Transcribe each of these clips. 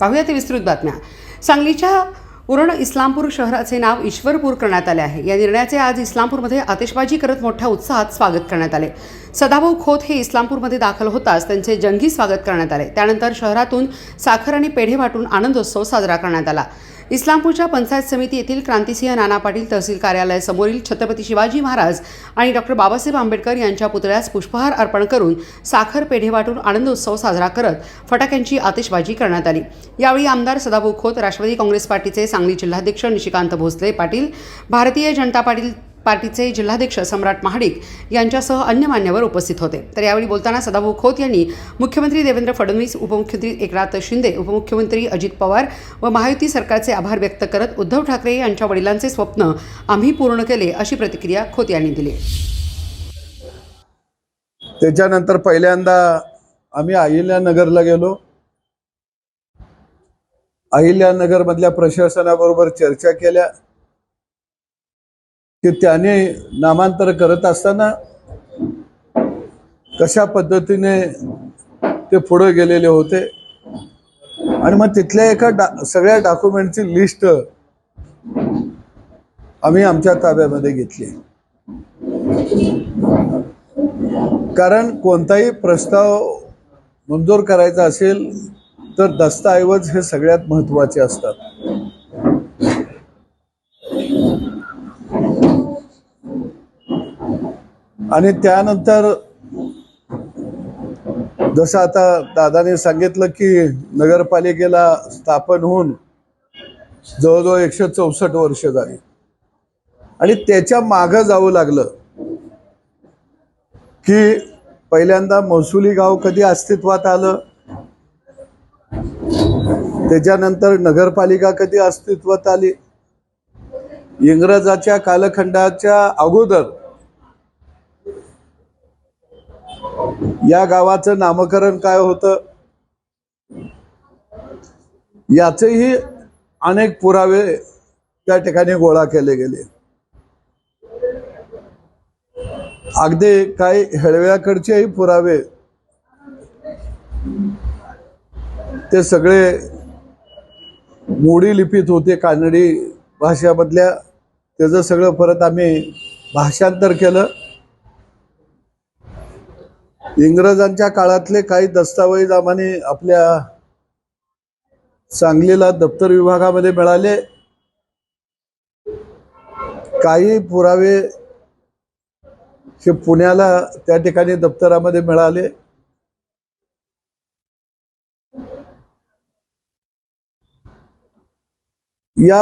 पाहूया ते विस्तृत बातम्या. सांगलीच्या उरण इस्लामपूर शहराचे नाव ईश्वरपूर करण्यात आले आहे. या निर्णयाचे आज इस्लामपूरमध्ये आतिषबाजी करत मोठ्या उत्साहात स्वागत करण्यात आले. सदाभाऊ खोत हे इस्लामपूरमध्ये दाखल होताच त्यांचे जंगी स्वागत करण्यात आले. त्यानंतर शहरातून साखर आणि पेढे वाटून आनंदोत्सव साजरा करण्यात आला. इस्लामपूरच्या पंचायत समिती येथील क्रांतिसिंह नाना पाटील तहसील कार्यालयासमोरील छत्रपती शिवाजी महाराज आणि डॉक्टर बाबासाहेब आंबेडकर यांच्या पुतळ्यास पुष्पहार अर्पण करून साखर पेढे वाटून आनंदोत्सव साजरा करत फटाक्यांची आतिषबाजी करण्यात आली. यावेळी आमदार सदाभाऊ खोत राष्ट्रवादी काँग्रेस पार्टीचे सांगली जिल्हाध्यक्ष निशिकांत भोसले पाटील भारतीय जनता पाटील पार्टीचे जिल्हाध्यक्ष सम्राट महाडिक यांच्यासह अन्य मान्यवर उपस्थित होते. तर यावेळी बोलताना सदाभाऊ खोत यांनी मुख्यमंत्री देवेंद्र फडणवीस उपमुख्यमंत्री एकनाथ शिंदे उपमुख्यमंत्री अजित पवार व महायुती सरकारचे आभार व्यक्त करत उद्धव ठाकरे यांच्या वडिलांचे स्वप्न आम्ही पूर्ण केले अशी प्रतिक्रिया खोत यांनी दिली. त्याच्यानंतर पहिल्यांदा आम्ही अहिल्यानगरला गेलो. अहिल्यानगरमधल्या प्रशासनाबरोबर चर्चा केल्या. की त्याने नामांतर करत असताना कशा पद्धतीने ते पुढे गेलेले होते? आणि मग तिथल्या एका डा सगळ्या डॉक्युमेंटची लिस्ट आम्ही आमच्या ताब्यामध्ये घेतली. कारण कोणताही प्रस्ताव मंजूर करायचा असेल तर दस्तऐवज हे सगळ्यात महत्त्वाचे असतात. आणि त्यानंतर जसं आता दादाने सांगितलं की नगरपालिकेला स्थापन होऊन जवळजवळ एकशे चौसष्ट वर्ष झाली. आणि त्याच्या मागं जावं लागलं की पहिल्यांदा महसुली गाव कधी अस्तित्वात आलं? त्याच्यानंतर नगरपालिका कधी अस्तित्वात आली? इंग्रजाच्या कालखंडाच्या अगोदर या गावाचं नामकरण काय होतं? याचेही अनेक पुरावे त्या ठिकाणी गोळा केले गेले. अगदी काही हेळव्याकडचेही पुरावे ते सगळे मोडी लिपीत होते कानडी भाषामधल्या. त्याचं सगळं परत आम्ही भाषांतर केलं इंग्रजांच्या काळातले काही दस्तावेज आम्हाने आपल्या सांगलीला दप्तर विभागामध्ये मिळाले. काही पुरावे हे पुण्याला त्या ठिकाणी दप्तरामध्ये मिळाले. या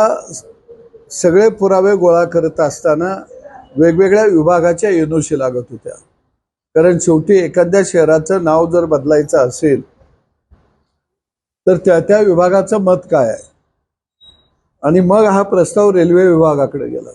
सगळे पुरावे गोळा करत असताना वेगवेगळ्या विभागाच्या एनओसी लागत होत्या. कारण शेवटी एखाद्या शहराचं नाव जर बदलायचं असेल तर त्या त्या विभागाचं मत काय आहे? आणि मग हा प्रस्ताव रेल्वे विभागाकडे गेला.